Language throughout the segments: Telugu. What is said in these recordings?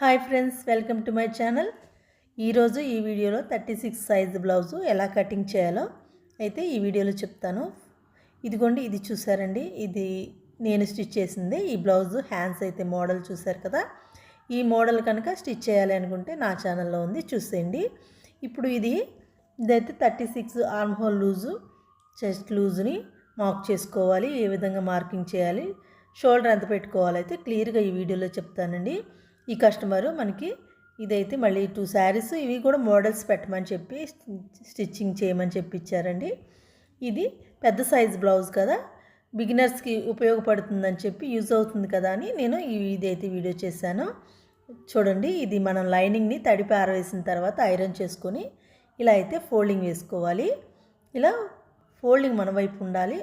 Hi friends welcome to my channel. ఈరోజు ఈ వీడియోలో థర్టీ సిక్స్ సైజ్ బ్లౌజు ఎలా కటింగ్ చేయాలో అయితే ఈ వీడియోలో చెప్తాను. ఇదిగోండి ఇది చూసారండి ఇది నేను స్టిచ్ చేసింది ఈ బ్లౌజ్. హ్యాండ్స్ అయితే మోడల్ చూసారు కదా. ఈ మోడల్ కనుక స్టిచ్ చేయాలి అనుకుంటే నా ఛానల్లో ఉంది చూసేయండి. ఇప్పుడు ఇది ఇదైతే thirty six arm hole loose chest లూజ్ని mark చేసుకోవాలి ఏ విధంగా మార్కింగ్ చేయాలి షోల్డర్ ఎంత పెట్టుకోవాలి అయితే క్లియర్గా ఈ వీడియోలో చెప్తానండి. ఈ కస్టమరు మనకి ఇదైతే మళ్ళీ టూ శారీస్ ఇవి కూడా మోడల్స్ పెట్టమని చెప్పి స్టిచ్చింగ్ చేయమని చెప్పి ఇచ్చారండి ఇది పెద్ద సైజ్ బ్లౌజ్ కదా బిగినర్స్కి ఉపయోగపడుతుందని చెప్పి యూజ్ అవుతుంది కదా అని నేను ఇదైతే వీడియో చేశాను. చూడండి ఇది మనం లైనింగ్ని తడిపి ఆరవేసిన తర్వాత ఐరన్ చేసుకొని ఇలా అయితే ఫోల్డింగ్ వేసుకోవాలి. ఇలా ఫోల్డింగ్ మన వైపు ఉండాలి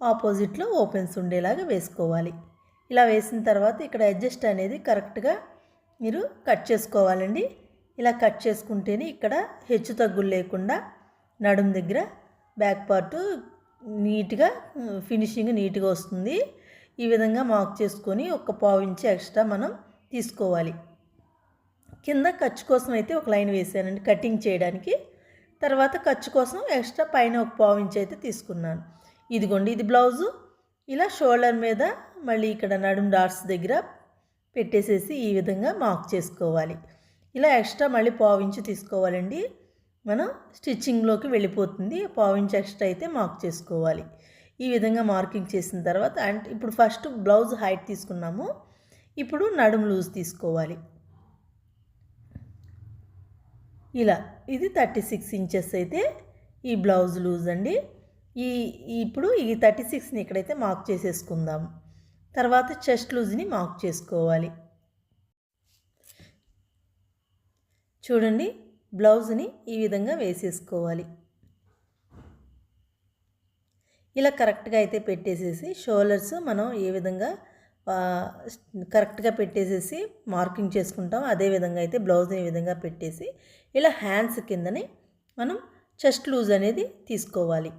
ఆపోజిట్లో ఓపెన్స్ ఉండేలాగా వేసుకోవాలి. ఇలా వేసిన తర్వాత ఇక్కడ అడ్జస్ట్ అనేది కరెక్ట్గా మీరు కట్ చేసుకోవాలండి. ఇలా కట్ చేసుకుంటేనే ఇక్కడ హెచ్చు తగ్గులు లేకుండా నడుం దగ్గర బ్యాక్ పార్ట్ నీట్గా ఫినిషింగ్ నీట్గా వస్తుంది. ఈ విధంగా మార్క్ చేసుకొని ఒక పావు ఇంచు ఎక్స్ట్రా మనం తీసుకోవాలి. కింద ఖర్చు కోసం అయితే ఒక లైన్ వేసానండి కటింగ్ చేయడానికి. తర్వాత ఖర్చు కోసం ఎక్స్ట్రా పైన ఒక పావు ఇంచు అయితే తీసుకున్నాను. ఇదిగోండి ఇది బ్లౌజు. ఇలా షోల్డర్ మీద మళ్ళీ ఇక్కడ నడుం డాట్స్ దగ్గర పెట్టేసేసి ఈ విధంగా మార్క్ చేసుకోవాలి. ఇలా ఎక్స్ట్రా మళ్ళీ పావించి తీసుకోవాలండి. మనం స్టిచ్చింగ్లోకి వెళ్ళిపోతుంది. పావించి ఎక్స్ట్రా అయితే మార్క్ చేసుకోవాలి. ఈ విధంగా మార్కింగ్ చేసిన తర్వాత అంటే ఇప్పుడు ఫస్ట్ బ్లౌజ్ హైట్ తీసుకున్నాము. ఇప్పుడు నడుము లూజ్ తీసుకోవాలి. ఇలా ఇది థర్టీ సిక్స్ ఇంచెస్ అయితే ఈ బ్లౌజ్ లూజ్ అండి. ఈ ఇప్పుడు ఈ థర్టీ సిక్స్ని ఇక్కడైతే మార్క్ చేసేసుకుందాము తర్వాత చెస్ట్ లూజ్ని మార్క్ చేసుకోవాలి. చూడండి బ్లౌజ్ని ఈ విధంగా వేసేసుకోవాలి. ఇలా కరెక్ట్గా అయితే పెట్టేసేసి షోల్డర్స్ మనం ఏ విధంగా కరెక్ట్గా పెట్టేసేసి మార్కింగ్ చేసుకుంటాం అదే విధంగా అయితే బ్లౌజ్ని ఈ విధంగా పెట్టేసి ఇలా హ్యాండ్స్ కిందనే మనం చెస్ట్ లూజ్ అనేది తీసుకోవాలి.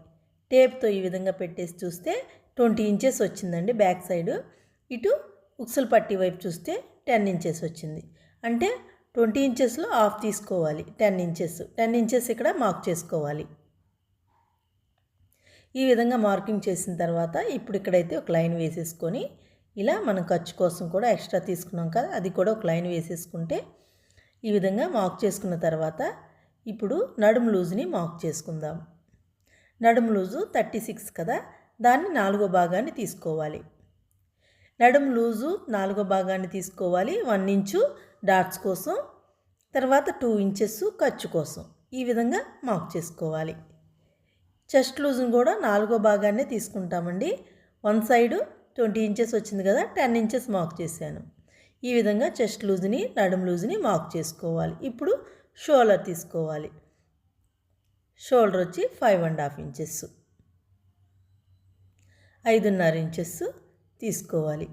టేప్తో ఈ విధంగా పెట్టేసి చూస్తే ట్వంటీ ఇంచెస్ వచ్చిందండి బ్యాక్ సైడ్. ఇటు ఉక్సల్ పట్టి వైపు చూస్తే టెన్ ఇంచెస్ వచ్చింది. అంటే ట్వంటీ ఇంచెస్లో హాఫ్ తీసుకోవాలి. Ten inches. టెన్ ఇంచెస్ ఇక్కడ మార్క్ చేసుకోవాలి. ఈ విధంగా మార్కింగ్ చేసిన తర్వాత ఇప్పుడు ఇక్కడైతే ఒక లైన్ వేసేసుకొని ఇలా మనం ఖర్చు కోసం కూడా ఎక్స్ట్రా తీసుకున్నాం కదా అది కూడా ఒక లైన్ వేసేసుకుంటే ఈ విధంగా మార్క్ చేసుకున్న తర్వాత ఇప్పుడు నడుము లూజ్ని మార్క్ చేసుకుందాం. నడుము లూజు థర్టీ సిక్స్ కదా దాన్ని నాలుగో భాగాన్ని తీసుకోవాలి. నడుము లూజు నాలుగో భాగాన్ని తీసుకోవాలి వన్ ఇంచు డాట్స్ కోసం. తర్వాత టూ ఇంచెస్ ఖర్చు కోసం. ఈ విధంగా మార్క్ చేసుకోవాలి. చెస్ట్ లూజ్ని కూడా నాలుగో భాగాన్ని తీసుకుంటామండి. వన్ సైడు ట్వంటీ ఇంచెస్ వచ్చింది కదా టెన్ ఇంచెస్ మార్క్ చేశాను. ఈ విధంగా చెస్ట్ లూజ్ని నడుము లూజ్ని మార్క్ చేసుకోవాలి. ఇప్పుడు షోల్డర్ తీసుకోవాలి. షోల్డర్ వచ్చి ఫైవ్ అండ్ హాఫ్ ఇంచెస్. ఐదున్నర ఇంచెస్ తీసుకోవాలి.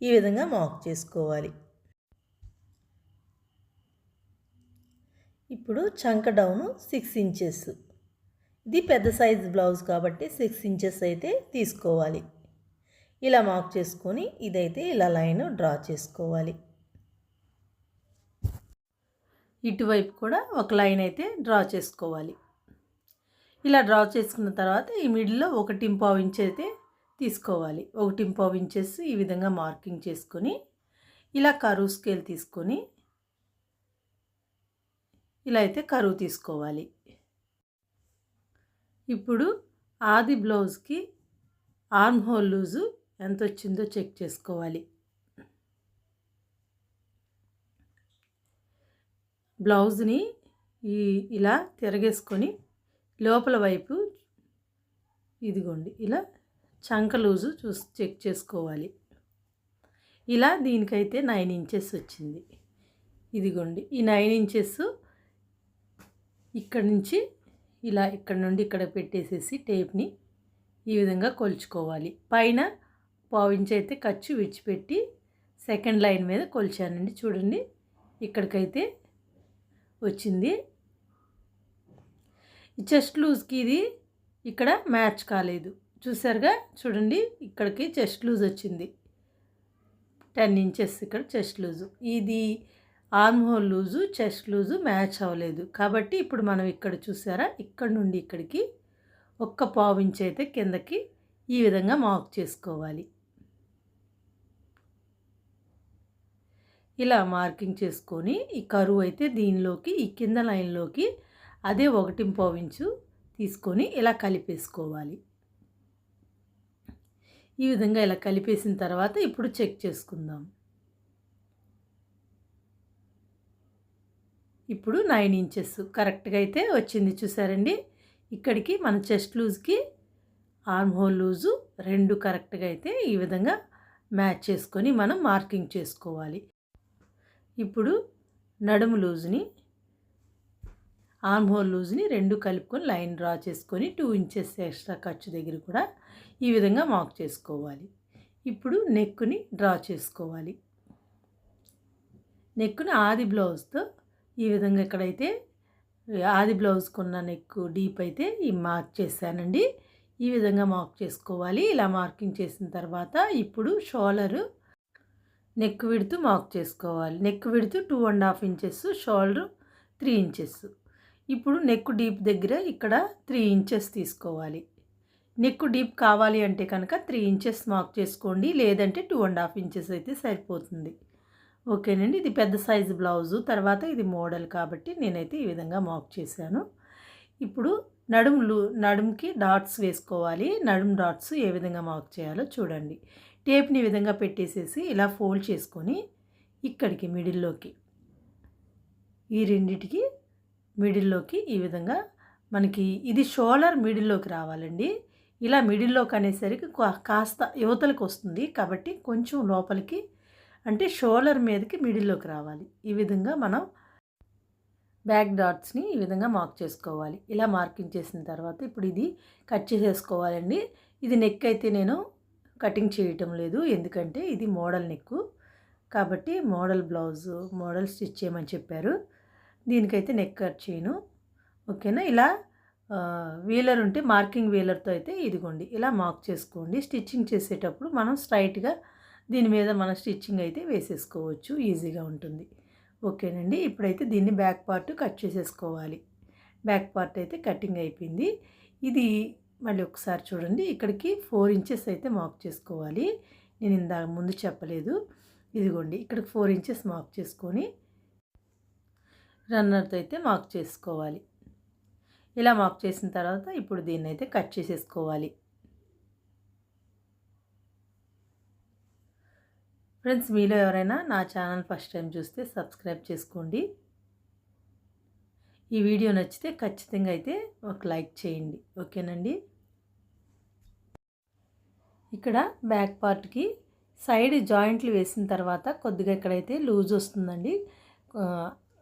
ఈ విధంగా మార్క్ చేసుకోవాలి. ఇప్పుడు చంక డౌను సిక్స్ ఇంచెస్ ఇది పెద్ద సైజ్ బ్లౌజ్ కాబట్టి సిక్స్ ఇంచెస్ అయితే తీసుకోవాలి. ఇలా మార్క్ చేసుకొని ఇదైతే ఇలా లైన్ డ్రా చేసుకోవాలి. ఇటువైపు కూడా ఒక లైన్ అయితే డ్రా చేసుకోవాలి. ఇలా డ్రా చేసుకున్న తర్వాత ఈ మిడిల్లో ఒకటి ఇంపావు ఇంచ్ అయితే తీసుకోవాలి. ఒకటి ఇంపావు ఇంచెస్ ఈ విధంగా మార్కింగ్ చేసుకొని ఇలా కరువు స్కేల్ తీసుకొని ఇలా అయితే కరువు తీసుకోవాలి. ఇప్పుడు ఆది బ్లౌజ్కి ఆర్మ్ హోల్ లూజు ఎంత వచ్చిందో చెక్ చేసుకోవాలి. బ్లౌజ్ని ఈ ఇలా తిరగేసుకొని లోపల వైపు ఇదిగోండి ఇలా చంక లూజు చూసి చెక్ చేసుకోవాలి. ఇలా దీనికైతే నైన్ ఇంచెస్ వచ్చింది. ఇదిగోండి ఈ నైన్ ఇంచెస్ ఇక్కడ నుంచి ఇలా ఇక్కడ నుండి ఇక్కడ పెట్టేసేసి టేప్ని ఈ విధంగా కొలుచుకోవాలి. పైన పావించి అయితే ఖర్చు విడిచిపెట్టి సెకండ్ లైన్ మీద కొలిచానండి. చూడండి ఇక్కడికైతే వచ్చింది. చెస్ట్ లూజ్కి ఇది ఇక్కడ మ్యాచ్ కాలేదు. చూసారుగా? చూడండి ఇక్కడికి చెస్ట్ లూజ్ వచ్చింది. టెన్ ఇంచెస్ ఇక్కడ చెస్ట్ లూజు. ఇది arm hole loose chest loose match అవ్వలేదు. కాబట్టి ఇప్పుడు మనం ఇక్కడ చూసారా? ఇక్కడ నుండి ఇక్కడికి ఒక్క పావు ఇంచ్ అయితే కిందకి ఈ విధంగా మార్క్ చేసుకోవాలి. ఇలా మార్కింగ్ చేసుకొని ఈ కరువు అయితే దీనిలోకి ఈ కింద లైన్లోకి అదే ఒకటి ఇంచు తీసుకొని ఇలా కలిపేసుకోవాలి. ఈ విధంగా ఇలా కలిపేసిన తర్వాత ఇప్పుడు చెక్ చేసుకుందాం. ఇప్పుడు నైన్ ఇంచెస్ కరెక్ట్గా అయితే వచ్చింది చూసారండి. ఇక్కడికి మన చెస్ట్ లూజ్కి ఆర్మ్ హోల్ లూజు రెండు కరెక్ట్గా అయితే ఈ విధంగా మ్యాచ్ చేసుకొని మనం మార్కింగ్ చేసుకోవాలి. ఇప్పుడు నడుము లూజ్ని ఆర్మ్ హోల్ లూజ్ని రెండు కలుపుకొని లైన్ డ్రా చేసుకొని టూ ఇంచెస్ ఎక్స్ట్రా ఖర్చు దగ్గర కూడా ఈ విధంగా మార్క్ చేసుకోవాలి. ఇప్పుడు నెక్కుని డ్రా చేసుకోవాలి. నెక్కుని ఆది బ్లౌజ్తో ఈ విధంగా ఎక్కడైతే ఆది బ్లౌజ్కున్న నెక్ డీప్ అయితే ఈ మార్క్ చేశానండి. ఈ విధంగా మార్క్ చేసుకోవాలి. ఇలా మార్కింగ్ చేసిన తర్వాత ఇప్పుడు షోలరు నెక్ విడుతూ మార్క్ చేసుకోవాలి. Neck విడుతూ two and half inches shoulder three inches. ఇప్పుడు నెక్ డీప్ దగ్గర ఇక్కడ త్రీ ఇంచెస్ తీసుకోవాలి. నెక్ డీప్ కావాలి అంటే కనుక త్రీ ఇంచెస్ మార్క్ చేసుకోండి లేదంటే టూ అండ్ హాఫ్ ఇంచెస్ అయితే సరిపోతుంది. ఓకేనండి ఇది పెద్ద సైజు బ్లౌజు తర్వాత ఇది మోడల్ కాబట్టి నేనైతే ఈ విధంగా మార్క్ చేశాను. ఇప్పుడు నడుములు నడుముకి డాట్స్ వేసుకోవాలి. నడుము డాట్స్ ఏ విధంగా మార్క్ చేయాలో చూడండి. టేప్ని విధంగా పెట్టేసేసి ఇలా ఫోల్డ్ చేసుకొని ఇక్కడికి మిడిల్లోకి ఈ రెండిటికి మిడిల్లోకి ఈ విధంగా మనకి ఇది షోల్డర్ మిడిల్లోకి రావాలండి. ఇలా మిడిల్లోకి అనేసరికి కాస్త యువతలకు వస్తుంది. కాబట్టి కొంచెం లోపలికి అంటే షోల్డర్ మీదకి మిడిల్లోకి రావాలి. ఈ విధంగా మనం బ్యాక్ డాట్స్ని ఈ విధంగా మార్క్ చేసుకోవాలి. ఇలా మార్కింగ్ చేసిన తర్వాత ఇప్పుడు ఇది కట్ చేసేసుకోవాలండి. ఇది నెక్ అయితే నేను కటింగ్ చేయటం లేదు. ఎందుకంటే ఇది మోడల్ నెక్ కాబట్టి మోడల్ బ్లౌజు మోడల్ స్టిచ్ చేయమని చెప్పారు. దీనికైతే నెక్ కట్ చేయను. ఓకేనా? ఇలా వీలర్ ఉంటే మార్కింగ్ వీలర్తో అయితే ఇదిగోండి ఇలా మార్క్ చేసుకోండి. స్టిచ్చింగ్ చేసేటప్పుడు మనం స్ట్రైట్గా దీని మీద మన స్టిచ్చింగ్ అయితే వేసేసుకోవచ్చు. ఈజీగా ఉంటుంది. ఓకేనండి? ఇప్పుడైతే దీన్ని బ్యాక్ పార్ట్ కట్ చేసేసుకోవాలి. బ్యాక్ పార్ట్ అయితే కటింగ్ అయిపోయింది. ఇది మళ్ళీ ఒకసారి చూడండి. ఇక్కడికి ఫోర్ ఇంచెస్ అయితే మార్క్ చేసుకోవాలి. నేను ఇందాక ముందు చెప్పలేదు. ఇదిగోండి ఇక్కడికి ఫోర్ ఇంచెస్ మార్క్ చేసుకొని రన్నర్తో అయితే మార్క్ చేసుకోవాలి. ఇలా మార్క్ చేసిన తర్వాత ఇప్పుడు దీన్ని అయితే కట్ చేసేసుకోవాలి. ఫ్రెండ్స్ మీలో ఎవరైనా నా ఛానల్ ఫస్ట్ టైం చూస్తే సబ్స్క్రైబ్ చేసుకోండి. ఈ వీడియో నచ్చితే ఖచ్చితంగా అయితే ఒక లైక్ చేయండి. ఓకేనండి? ఇక్కడ బ్యాక్ పార్ట్కి సైడ్ జాయింట్లు వేసిన తర్వాత కొద్దిగా ఇక్కడైతే లూజ్ వస్తుందండి.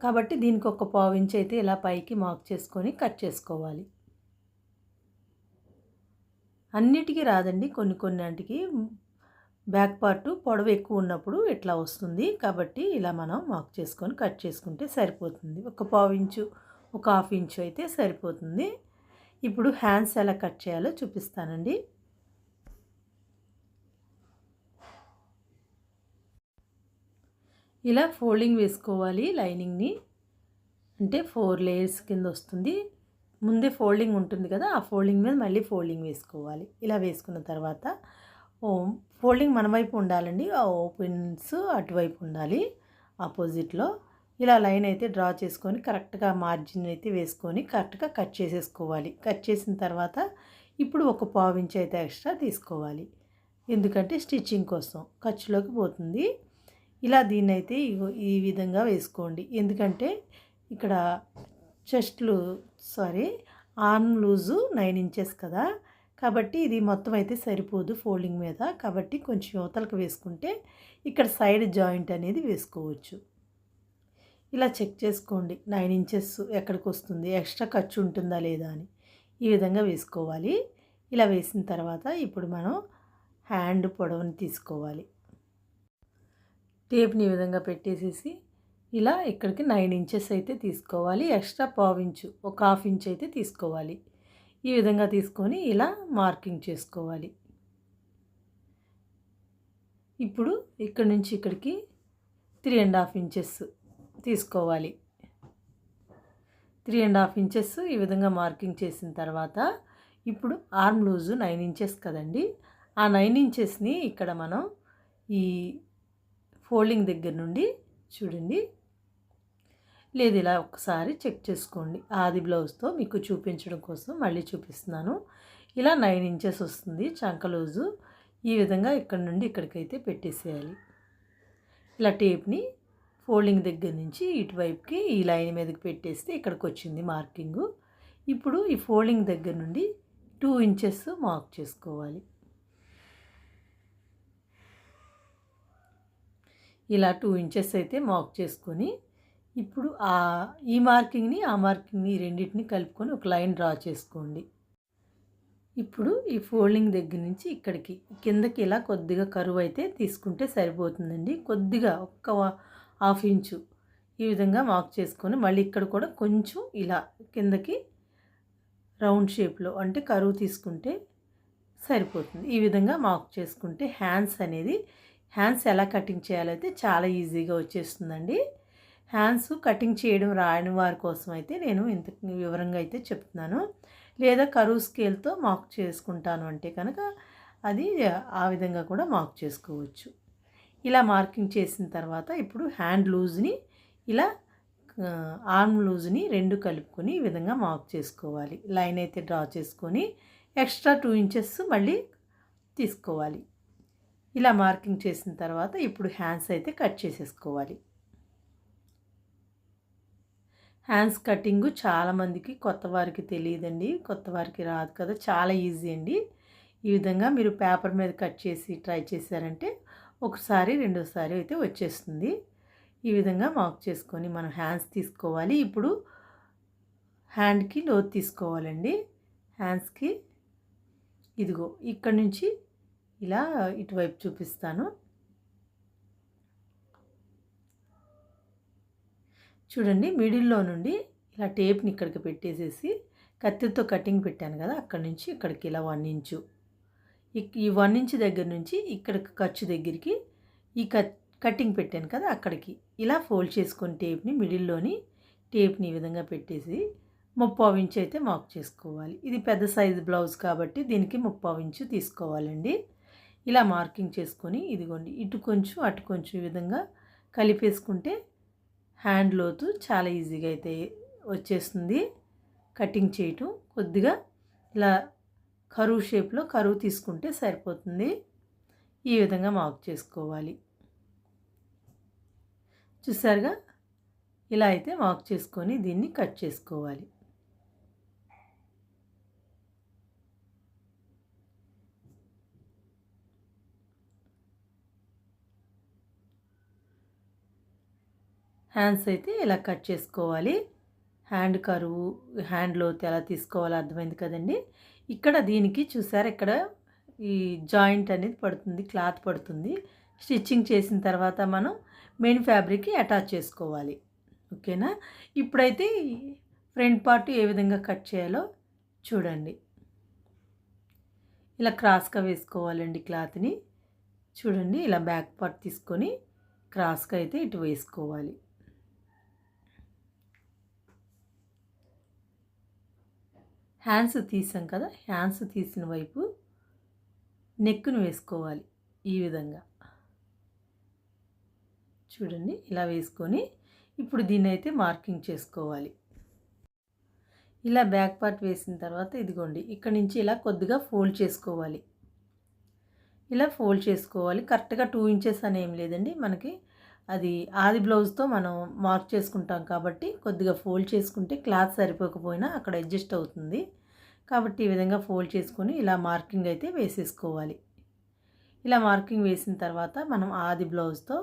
కాబట్టి దీనికి ఒక పావు ఇంచ్ అయితే ఇలా పైకి మార్క్ చేసుకొని కట్ చేసుకోవాలి. అన్నిటికీ రాదండి కొన్ని కొన్నింటికి బ్యాక్ పార్ట్ పొడవు ఎక్కువ ఉన్నప్పుడు ఇట్లా వస్తుంది. కాబట్టి ఇలా మనం మార్క్ చేసుకొని కట్ చేసుకుంటే సరిపోతుంది. ఒక పావు ఇంచు ఒక హాఫ్ ఇంచు అయితే సరిపోతుంది. ఇప్పుడు హ్యాండ్స్ ఎలా కట్ చేయాలో చూపిస్తానండి. ఇలా ఫోల్డింగ్ వేసుకోవాలి లైనింగ్ని. అంటే ఫోర్ లేయర్స్ కింద వస్తుంది. ముందే ఫోల్డింగ్ ఉంటుంది కదా ఆ ఫోల్డింగ్ మీద మళ్ళీ ఫోల్డింగ్ వేసుకోవాలి. ఇలా వేసుకున్న తర్వాత ఫోల్డింగ్ మన వైపు ఉండాలండి. ఆ ఓపెన్స్ అటువైపు ఉండాలి ఆపోజిట్లో. ఇలా లైన్ అయితే డ్రా చేసుకొని కరెక్ట్గా మార్జిన్ అయితే వేసుకొని కరెక్ట్గా కట్ చేసేసుకోవాలి. కట్ చేసిన తర్వాత ఇప్పుడు ఒక పావు ఇంచ్ అయితే ఎక్స్ట్రా తీసుకోవాలి. ఎందుకంటే స్టిచ్చింగ్ కోసం ఖర్చులోకి పోతుంది. ఇలా దీన్ని అయితే ఈ విధంగా వేసుకోండి. ఎందుకంటే ఇక్కడ చెస్ట్లు sorry arm loose nine inches కదా. కాబట్టి ఇది మొత్తం అయితే సరిపోదు ఫోల్డింగ్ మీద. కాబట్టి కొంచెం యువతలకు వేసుకుంటే ఇక్కడ సైడ్ జాయింట్ అనేది వేసుకోవచ్చు. ఇలా చెక్ చేసుకోండి. నైన్ ఇంచెస్ ఎక్కడికి వస్తుంది? ఎక్స్ట్రా ఖర్చు ఉంటుందా లేదా అని. ఈ విధంగా వేసుకోవాలి. ఇలా వేసిన తర్వాత ఇప్పుడు మనం హ్యాండ్ పొడవుని తీసుకోవాలి. టేప్ని ఈ విధంగా పెట్టేసేసి ఇలా ఇక్కడికి నైన్ ఇంచెస్ అయితే తీసుకోవాలి. ఎక్స్ట్రా పావు ఇంచు ఒక హాఫ్ ఇంచ్ అయితే తీసుకోవాలి. ఈ విధంగా తీసుకొని ఇలా మార్కింగ్ చేసుకోవాలి. ఇప్పుడు ఇక్కడ నుంచి ఇక్కడికి త్రీ అండ్ హాఫ్ ఇంచెస్ తీసుకోవాలి. త్రీ అండ్ హాఫ్ ఇంచెస్ ఈ విధంగా మార్కింగ్ చేసిన తర్వాత ఇప్పుడు ఆర్మ్ లూజు నైన్ ఇంచెస్ కదండి. ఆ నైన్ ఇంచెస్ని ఇక్కడ మనం ఈ ఫోల్డింగ్ దగ్గర నుండి చూడండి. లేదు ఇలా ఒకసారి చెక్ చేసుకోండి. ఆది బ్లౌజ్తో మీకు చూపించడం కోసం మళ్ళీ చూపిస్తున్నాను. ఇలా నైన్ ఇంచెస్ వస్తుంది చంకలోజు ఈ విధంగా ఇక్కడ నుండి ఇక్కడికైతే పెట్టేసేయాలి. ఇలా టేప్ని ఫోల్డింగ్ దగ్గర నుంచి ఇటువైపుకి ఈ లైన్ మీదకి పెట్టేస్తే ఇక్కడికి వచ్చింది మార్కింగు. ఇప్పుడు ఈ ఫోల్డింగ్ దగ్గర నుండి టూ ఇంచెస్ మార్క్ చేసుకోవాలి. ఇలా టూ ఇంచెస్ అయితే మార్క్ చేసుకొని ఇప్పుడు ఆ ఈ మార్కింగ్ని ఆ మార్కింగ్ని రెండింటిని కలుపుకొని ఒక లైన్ డ్రా చేసుకోండి. ఇప్పుడు ఈ ఫోల్డింగ్ దగ్గర నుంచి ఇక్కడికి కిందకి ఇలా కొద్దిగా కరువు అయితే తీసుకుంటే సరిపోతుందండి. కొద్దిగా ఒక్క హాఫ్ ఇంచు ఈ విధంగా మార్క్ చేసుకొని మళ్ళీ ఇక్కడ కూడా కొంచెం ఇలా కిందకి రౌండ్ షేప్లో అంటే కరువు తీసుకుంటే సరిపోతుంది. ఈ విధంగా మార్క్ చేసుకుంటే హ్యాండ్స్ అనేది హ్యాండ్స్ ఎలా కటింగ్ చేయాలైతే చాలా ఈజీగా వచ్చేస్తుందండి. హ్యాండ్స్ కటింగ్ చేయడం రాయని వారి కోసం అయితే నేను ఇంత వివరంగా అయితే చెప్తున్నాను. లేదా కరువు స్కేల్తో మాక్ చేసుకుంటాను అంటే కనుక అది ఆ విధంగా కూడా మార్క్ చేసుకోవచ్చు. ఇలా మార్కింగ్ చేసిన తర్వాత ఇప్పుడు హ్యాండ్ లూజ్ని ఇలా ఆర్మ్ లూజ్ని రెండు కలుపుకొని ఈ విధంగా మార్క్ చేసుకోవాలి. లైన్ అయితే డ్రా చేసుకొని ఎక్స్ట్రా టూ ఇంచెస్ మళ్ళీ తీసుకోవాలి. ఇలా మార్కింగ్ చేసిన తర్వాత ఇప్పుడు హ్యాండ్స్ అయితే కట్ చేసేసుకోవాలి. హ్యాండ్స్ కటింగ్ చాలామందికి కొత్త వారికి తెలియదండి. కొత్త వారికి రాదు కదా. చాలా ఈజీ అండి. ఈ విధంగా మీరు పేపర్ మీద కట్ చేసి ట్రై చేశారంటే ఒకసారి రెండోసారి అయితే వచ్చేస్తుంది. ఈ విధంగా మార్క్ చేసుకొని మనం హ్యాండ్స్ తీసుకోవాలి. ఇప్పుడు హ్యాండ్కి లోతు తీసుకోవాలండి. హ్యాండ్స్కి ఇదిగో ఇక్కడ నుంచి ఇలా ఇటువైపు చూపిస్తాను. చూడండి మిడిల్లో నుండి ఇలా టేప్ని ఇక్కడికి పెట్టేసేసి కత్తితో కటింగ్ పెట్టాను కదా అక్కడి నుంచి ఇక్కడికి ఇలా వన్ ఇంచు. ఈ వన్ ఇంచు దగ్గర నుంచి ఇక్కడికి ఖర్చు దగ్గరికి ఈ కట్ కటింగ్ పెట్టాను కదా అక్కడికి. ఇలా ఫోల్డ్ చేసుకొని టేప్ని మిడిల్లోని టేప్ని ఈ విధంగా పెట్టేసి ముప్పావు ఇంచు అయితే మార్క్ చేసుకోవాలి. ఇది పెద్ద సైజు బ్లౌజ్ కాబట్టి దీనికి ముప్పావు ఇంచు తీసుకోవాలండి. ఇలా మార్కింగ్ చేసుకొని ఇదిగోండి ఇటు కొంచెం అటు కొంచెం ఈ విధంగా కలిపేసుకుంటే హ్యాండ్ లోతు చాలా ఈజీగా అయితే వచ్చేస్తుంది. కటింగ్ చేయటం కొద్దిగా ఇలా కరువు షేప్లో కరువు తీసుకుంటే సరిపోతుంది. ఈ విధంగా మార్క్ చేసుకోవాలి. చూసారుగా? ఇలా అయితే మార్క్ చేసుకొని దీన్ని కట్ చేసుకోవాలి. హ్యాండ్స్ అయితే ఇలా కట్ చేసుకోవాలి. హ్యాండ్ కరువు హ్యాండ్లోత్ ఎలా తీసుకోవాలో అర్థమైంది కదండి. ఇక్కడ దీనికి చూసారు ఇక్కడ ఈ జాయింట్ అనేది పడుతుంది క్లాత్ పడుతుంది. స్టిచ్చింగ్ చేసిన తర్వాత మనం మెయిన్ ఫ్యాబ్రిక్కి అటాచ్ చేసుకోవాలి. ఓకేనా? ఇప్పుడైతే ఫ్రంట్ పార్ట్ ఏ విధంగా కట్ చేయాలో చూడండి. ఇలా క్రాస్గా వేసుకోవాలండి క్లాత్ని. చూడండి ఇలా బ్యాక్ పార్ట్ తీసుకొని క్రాస్గా అయితే ఇటు వేసుకోవాలి. హ్యాండ్స్ తీసాం కదా హ్యాండ్స్ తీసిన వైపు నెక్కును వేసుకోవాలి ఈ విధంగా. చూడండి ఇలా వేసుకొని ఇప్పుడు దీన్ని అయితే మార్కింగ్ చేసుకోవాలి. ఇలా బ్యాక్ పార్ట్ వేసిన తర్వాత ఇదిగోండి ఇక్కడ నుంచి ఇలా కొద్దిగా ఫోల్డ్ చేసుకోవాలి. ఇలా ఫోల్డ్ చేసుకోవాలి. కరెక్ట్గా టూ ఇంచెస్ అని ఏం లేదండి మనకి. అది ఆది బ్లౌజ్తో మనం మార్క్ చేసుకుంటాం కాబట్టి కొద్దిగా ఫోల్డ్ చేసుకుంటే క్లాత్ సరిపోకపోయినా అక్కడ అడ్జస్ట్ అవుతుంది. కాబట్టి ఈ విధంగా ఫోల్డ్ చేసుకొని ఇలా మార్కింగ్ అయితే వేసేసుకోవాలి. ఇలా మార్కింగ్ వేసిన తర్వాత మనం ఆది బ్లౌజ్తో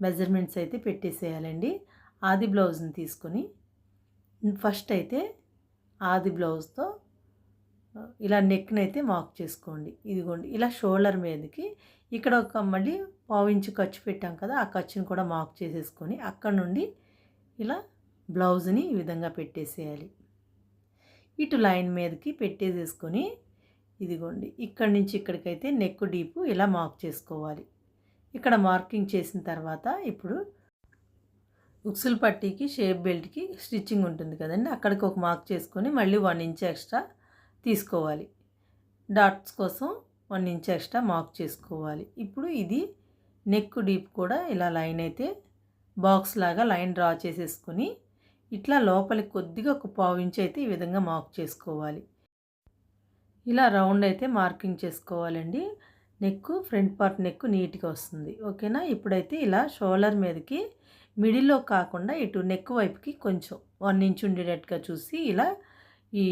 మెజర్మెంట్స్ అయితే పెట్టేసేయాలండి. ఆది బ్లౌజ్ని తీసుకొని ఫస్ట్ అయితే ఆది బ్లౌజ్తో ఇలా నెక్ని అయితే మార్క్ చేసుకోండి. ఇదిగోండి ఇలా షోల్డర్ మీదకి ఇక్కడ ఒక మళ్ళీ పావించి ఖర్చు పెట్టాం కదా ఆ ఖర్చుని కూడా మార్క్ చేసేసుకొని అక్కడ నుండి ఇలా బ్లౌజ్ని ఈ విధంగా పెట్టేసేయాలి. ఇటు లైన్ మీదకి పెట్టేసేసుకొని ఇదిగోండి ఇక్కడి నుంచి ఇక్కడికైతే నెక్ డీపు ఇలా మార్క్ చేసుకోవాలి. ఇక్కడ మార్కింగ్ చేసిన తర్వాత ఇప్పుడు ఉక్సులు పట్టీకి షేప్ బెల్ట్కి స్టిచ్చింగ్ ఉంటుంది కదండి అక్కడికి ఒక మార్క్ చేసుకొని మళ్ళీ వన్ ఇంచ్ ఎక్స్ట్రా తీసుకోవాలి. డాట్స్ కోసం వన్ ఇంచ్ ఎక్స్ట్రా మార్క్ చేసుకోవాలి. ఇప్పుడు ఇది నెక్ డీప్ కూడా ఇలా లైన్ అయితే బాక్స్ లాగా లైన్ డ్రా చేసేసుకొని ఇట్లా లోపలికి కొద్దిగా ఒక పావు ఇంచ్ అయితే ఈ విధంగా మార్క్ చేసుకోవాలి. ఇలా రౌండ్ అయితే మార్కింగ్ చేసుకోవాలండి. నెక్ ఫ్రంట్ పార్ట్ నెక్ నీట్గా వస్తుంది. ఓకేనా? ఇప్పుడైతే ఇలా షోల్డర్ మీదకి మిడిల్లో కాకుండా ఇటు నెక్ వైపుకి కొంచెం వన్ ఇంచ్ ఉండేటట్టుగా చూసి ఇలా ఈ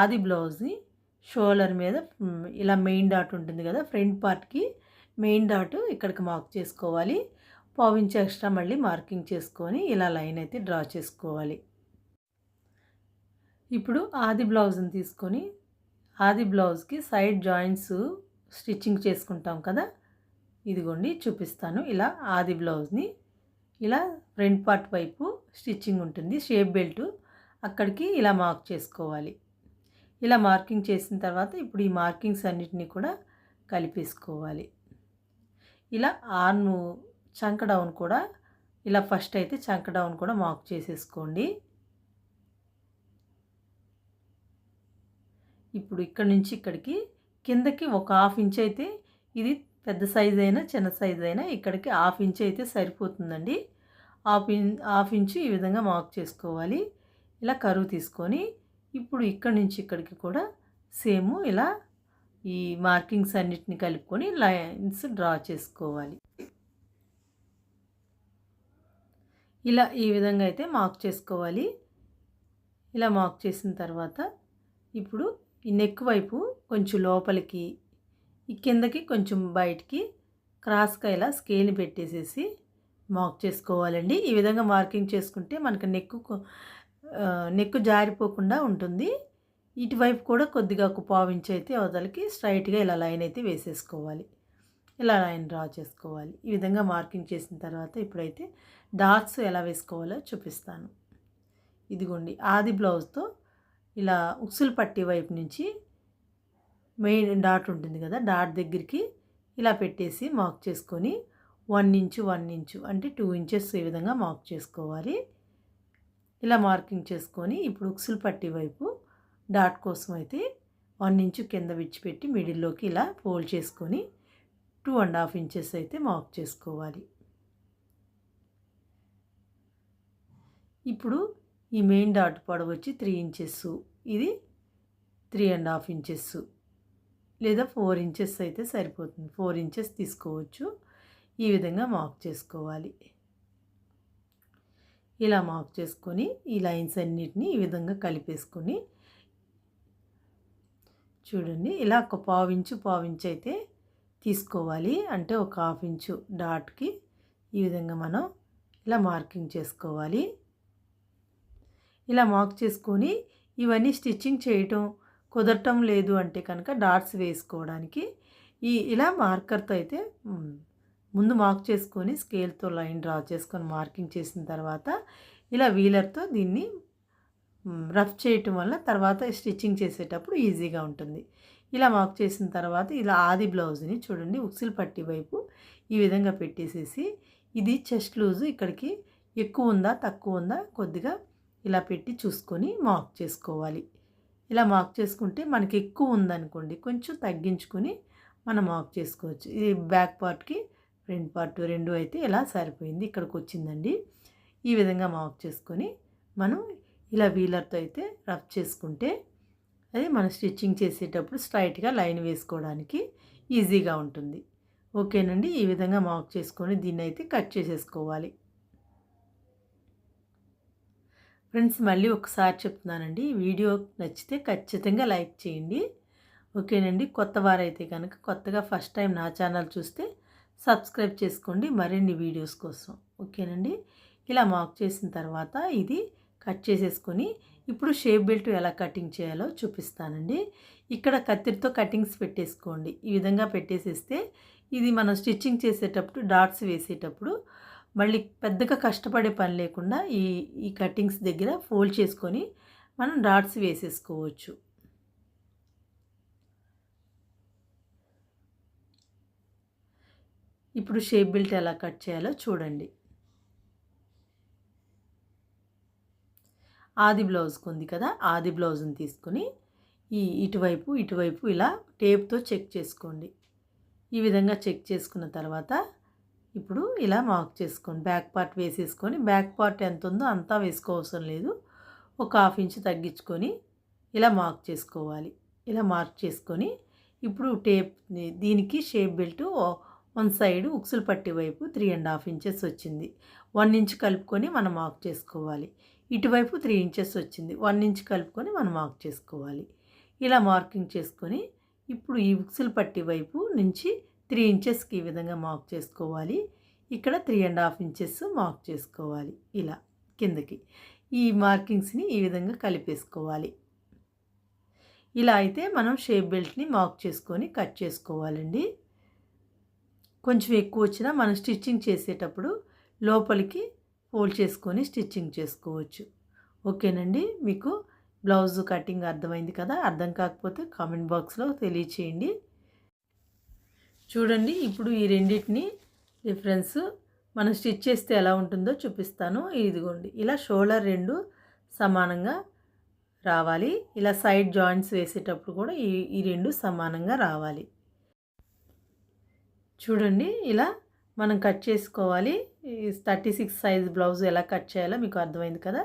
ఆది బ్లౌజ్ని షోల్డర్ మీద ఇలా మెయిన్ డాట్ ఉంటుంది కదా ఫ్రంట్ పార్ట్కి మెయిన్ డాట్ ఇక్కడికి మార్క్ చేసుకోవాలి. పావించి ఎక్స్ట్రా మళ్ళీ మార్కింగ్ చేసుకొని ఇలా లైన్ అయితే డ్రా చేసుకోవాలి. ఇప్పుడు ఆది బ్లౌజ్ని తీసుకొని ఆది బ్లౌజ్కి సైడ్ జాయింట్స్ స్టిచ్చింగ్ చేసుకుంటాం కదా. ఇదిగోండి చూపిస్తాను. ఇలా ఆది బ్లౌజ్ని ఇలా ఫ్రంట్ పార్ట్ వైపు స్టిచ్చింగ్ ఉంటుంది. షేప్ బెల్ట్ అక్కడికి ఇలా మార్క్ చేసుకోవాలి. ఇలా మార్కింగ్ చేసిన తర్వాత ఇప్పుడు ఈ మార్కింగ్స్ అన్నిటినీ కూడా కలిపేసుకోవాలి. ఇలా ఆర్మ్ చంక డౌన్ కూడా ఇలా ఫస్ట్ అయితే చంక డౌన్ కూడా మార్క్ చేసేసుకోండి. ఇప్పుడు ఇక్కడ నుంచి ఇక్కడికి కిందకి ఒక హాఫ్ ఇంచ్ అయితే ఇది పెద్ద సైజ్ అయినా చిన్న సైజ్ అయినా ఇక్కడికి హాఫ్ ఇంచ్ అయితే సరిపోతుందండి. హాఫ్ ఇన్ హాఫ్ ఇంచు ఈ విధంగా మార్క్ చేసుకోవాలి. ఇలా కరువు తీసుకొని ఇప్పుడు ఇక్కడ నుంచి ఇక్కడికి కూడా సేమ్ ఇలా ఈ మార్కింగ్స్ అన్నిటిని కలుపుకొని లైన్స్ డ్రా చేసుకోవాలి. ఇలా ఈ విధంగా అయితే మార్క్ చేసుకోవాలి. ఇలా మార్క్ చేసిన తర్వాత ఇప్పుడు ఈ నెక్ వైపు కొంచెం లోపలికి ఈ కిందకి కొంచెం బయటికి క్రాస్గా ఇలా స్కేల్ని పెట్టేసేసి మార్క్ చేసుకోవాలండి. ఈ విధంగా మార్కింగ్ చేసుకుంటే మనకు నెక్కు నెక్కు జారిపోకుండా ఉంటుంది. ఇటువైపు కూడా కొద్దిగా ఒక పావించి అయితే అవతలకి స్ట్రైట్గా ఇలా లైన్ అయితే వేసేసుకోవాలి. ఇలా లైన్ డ్రా చేసుకోవాలి. ఈ విధంగా మార్కింగ్ చేసిన తర్వాత ఇప్పుడైతే డాట్స్ ఎలా వేసుకోవాలో చూపిస్తాను. ఇదిగోండి ఆది బ్లౌజ్తో ఇలా ఉక్సులు పట్టి వైపు నుంచి మెయిన్ డాట్ ఉంటుంది కదా డాట్ దగ్గరికి ఇలా పెట్టేసి మార్క్ చేసుకొని వన్ ఇంచు వన్ ఇంచు అంటే టూ ఇంచెస్ ఈ విధంగా మార్క్ చేసుకోవాలి. ఇలా మార్కింగ్ చేసుకొని ఇప్పుడు ఉక్సులు పట్టి వైపు డాట్ కోసం అయితే వన్ ఇంచు కింద విడిచిపెట్టి మిడిల్లోకి ఇలా ఫోల్డ్ చేసుకొని టూ అండ్ హాఫ్ ఇంచెస్ అయితే మార్క్ చేసుకోవాలి. ఇప్పుడు ఈ మెయిన్ డాట్ పొడవు వచ్చి త్రీ ఇంచెస్. ఇది త్రీ అండ్ హాఫ్ ఇంచెస్. లేదా ఫోర్ ఇంచెస్ అయితే సరిపోతుంది. ఫోర్ ఇంచెస్ తీసుకోవచ్చు. ఈ విధంగా మార్క్ చేసుకోవాలి. ఇలా మార్క్ చేసుకొని ఈ లైన్స్ అన్నిటిని ఈ విధంగా కలిపేసుకొని చూడండి. ఇలా ఒక పావు ఇంచు పావు ఇంచు అయితే తీసుకోవాలి. అంటే ఒక హాఫ్ ఇంచు డాట్కి ఈ విధంగా మనం ఇలా మార్కింగ్ చేసుకోవాలి. ఇలా మార్క్ చేసుకొని ఇవన్నీ స్టిచ్చింగ్ చేయటం కుదరటం లేదు అంటే కనుక డాట్స్ వేసుకోవడానికి ఈ ఇలా మార్కర్తో అయితే ముందు మార్క్ చేసుకొని స్కేల్తో లైన్ డ్రా చేసుకొని మార్కింగ్ చేసిన తర్వాత ఇలా వీలర్తో దీన్ని రఫ్ చేయటం వల్ల తర్వాత స్టిచ్చింగ్ చేసేటప్పుడు ఈజీగా ఉంటుంది. ఇలా మార్క్ చేసిన తర్వాత ఇలా ఆది బ్లౌజ్ని చూడండి ఉక్సిల్ పట్టి వైపు ఈ విధంగా పెట్టేసేసి ఇది చెస్ట్ లూజు ఇక్కడికి ఎక్కువ ఉందా తక్కువ ఉందా కొద్దిగా ఇలా పెట్టి చూసుకొని మార్క్ చేసుకోవాలి. ఇలా మార్క్ చేసుకుంటే మనకి ఎక్కువ ఉందనుకోండి కొంచెం తగ్గించుకొని మనం మార్క్ చేసుకోవచ్చు. ఇది బ్యాక్ పార్ట్కి ఫ్రంట్ పార్ట్ రెండు అయితే ఇలా సరిపోయింది ఇక్కడికి వచ్చిందండి. ఈ విధంగా మార్క్ చేసుకొని మనం ఇలా వీలర్తో అయితే రఫ్ చేసుకుంటే అది మనం స్టిచ్చింగ్ చేసేటప్పుడు స్ట్రైట్గా లైన్ వేసుకోవడానికి ఈజీగా ఉంటుంది. ఓకేనండి? ఈ విధంగా మార్క్ చేసుకొని దీన్ని అయితే కట్ చేసేసుకోవాలి. ఫ్రెండ్స్ మళ్ళీ ఒకసారి చెప్తున్నానండి. వీడియో నచ్చితే ఖచ్చితంగా లైక్ చేయండి. ఓకేనండి? కొత్త వారైతే కనుక కొత్తగా ఫస్ట్ టైం నా ఛానల్ చూస్తే సబ్స్క్రైబ్ చేసుకోండి. మరిన్ని వీడియోస్ కోసం. ఓకేనండి? ఇలా మార్క్ చేసిన తర్వాత ఇది కట్ చేసేసుకొని ఇప్పుడు షేప్ బెల్ట్ ఎలా కటింగ్ చేయాలో చూపిస్తానండి. ఇక్కడ కత్తిరితో కటింగ్స్ పెట్టేసుకోండి. ఈ విధంగా పెట్టేసేస్తే ఇది మనం స్టిచ్చింగ్ చేసేటప్పుడు డాట్స్ వేసేటప్పుడు మళ్ళీ పెద్దగా కష్టపడే పని లేకుండా ఈ ఈ కటింగ్స్ దగ్గర ఫోల్డ్ చేసుకొని మనం డాట్స్ వేసేసుకోవచ్చు. ఇప్పుడు షేప్ బెల్ట్ ఎలా కట్ చేయాలో చూడండి. ఆది బ్లౌజ్కి ఉంది కదా ఆది బ్లౌజ్ని తీసుకుని ఈ ఇటువైపు ఇటువైపు ఇలా టేప్తో చెక్ చేసుకోండి. ఈ విధంగా చెక్ చేసుకున్న తర్వాత ఇప్పుడు ఇలా మార్క్ చేసుకోండి. బ్యాక్ పార్ట్ వేసేసుకొని బ్యాక్ పార్ట్ ఎంత ఉందో అంతా వేసుకోవసరం లేదు. ఒక హాఫ్ ఇంచ్ తగ్గించుకొని ఇలా మార్క్ చేసుకోవాలి. ఇలా మార్క్ చేసుకొని ఇప్పుడు టేప్ దీనికి షేప్ బెల్ట్ వన్ సైడ్ ఉక్సులు పట్టి వైపు త్రీ అండ్ హాఫ్ ఇంచెస్ వచ్చింది. వన్ ఇంచ్ కలుపుకొని మనం మార్క్ చేసుకోవాలి. ఇటువైపు త్రీ ఇంచెస్ వచ్చింది. వన్ ఇంచ్ కలుపుకొని మనం మార్క్ చేసుకోవాలి. ఇలా మార్కింగ్ చేసుకొని ఇప్పుడు ఈ ఉక్సులు పట్టి వైపు నుంచి త్రీ ఇంచెస్కి ఈ విధంగా మార్క్ చేసుకోవాలి. ఇక్కడ three and half inches mark చేసుకోవాలి. ఇలా కిందకి ఈ మార్కింగ్స్ని ఈ విధంగా కలిపేసుకోవాలి. ఇలా అయితే మనం షేప్ బెల్ట్ని మార్క్ చేసుకొని కట్ చేసుకోవాలండి. కొంచెం ఎక్కువ వచ్చినా మనం స్టిచ్చింగ్ చేసేటప్పుడు లోపలికి ఫోల్డ్ చేసుకొని స్టిచ్చింగ్ చేసుకోవచ్చు. ఓకేనండి? మీకు బ్లౌజ్ కటింగ్ అర్థమైంది కదా? అర్థం కాకపోతే కామెంట్ బాక్స్లో తెలియచేయండి. చూడండి ఇప్పుడు ఈ రెండింటిని డిఫరెన్స్ మనం స్టిచ్ చేస్తే ఎలా ఉంటుందో చూపిస్తాను. ఇదిగోండి ఇలా షోల్డర్ రెండు సమానంగా రావాలి. ఇలా సైడ్ జాయింట్స్ వేసేటప్పుడు కూడా ఈ ఈ రెండు సమానంగా రావాలి. చూడండి ఇలా మనం కట్ చేసుకోవాలి. థర్టీ సిక్స్ సైజ్ బ్లౌజ్ ఎలా కట్ చేయాలో మీకు అర్థమైంది కదా?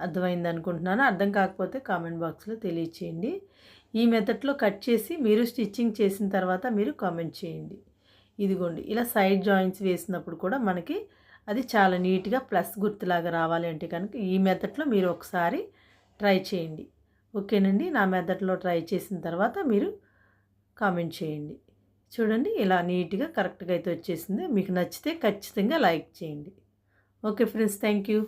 అర్థమైంది అనుకుంటున్నాను. అర్థం కాకపోతే కామెంట్ బాక్స్లో తెలియచేయండి. ఈ మెథడ్లో కట్ చేసి మీరు స్టిచ్చింగ్ చేసిన తర్వాత మీరు కామెంట్ చేయండి. ఇదిగోండి ఇలా సైడ్ జాయింట్స్ వేసినప్పుడు కూడా మనకి అది చాలా నీట్గా ప్లస్ గుర్తులాగా రావాలి అంటే కనుక ఈ మెథడ్లో మీరు ఒకసారి ట్రై చేయండి. ఓకేనండి? నా మెథడ్లో ట్రై చేసిన తర్వాత మీరు కామెంట్ చేయండి. చూడండి ఇలా నీట్గా కరెక్ట్గా అయితే వచ్చేసింది. మీకు నచ్చితే ఖచ్చితంగా లైక్ చేయండి. Okay friends thank you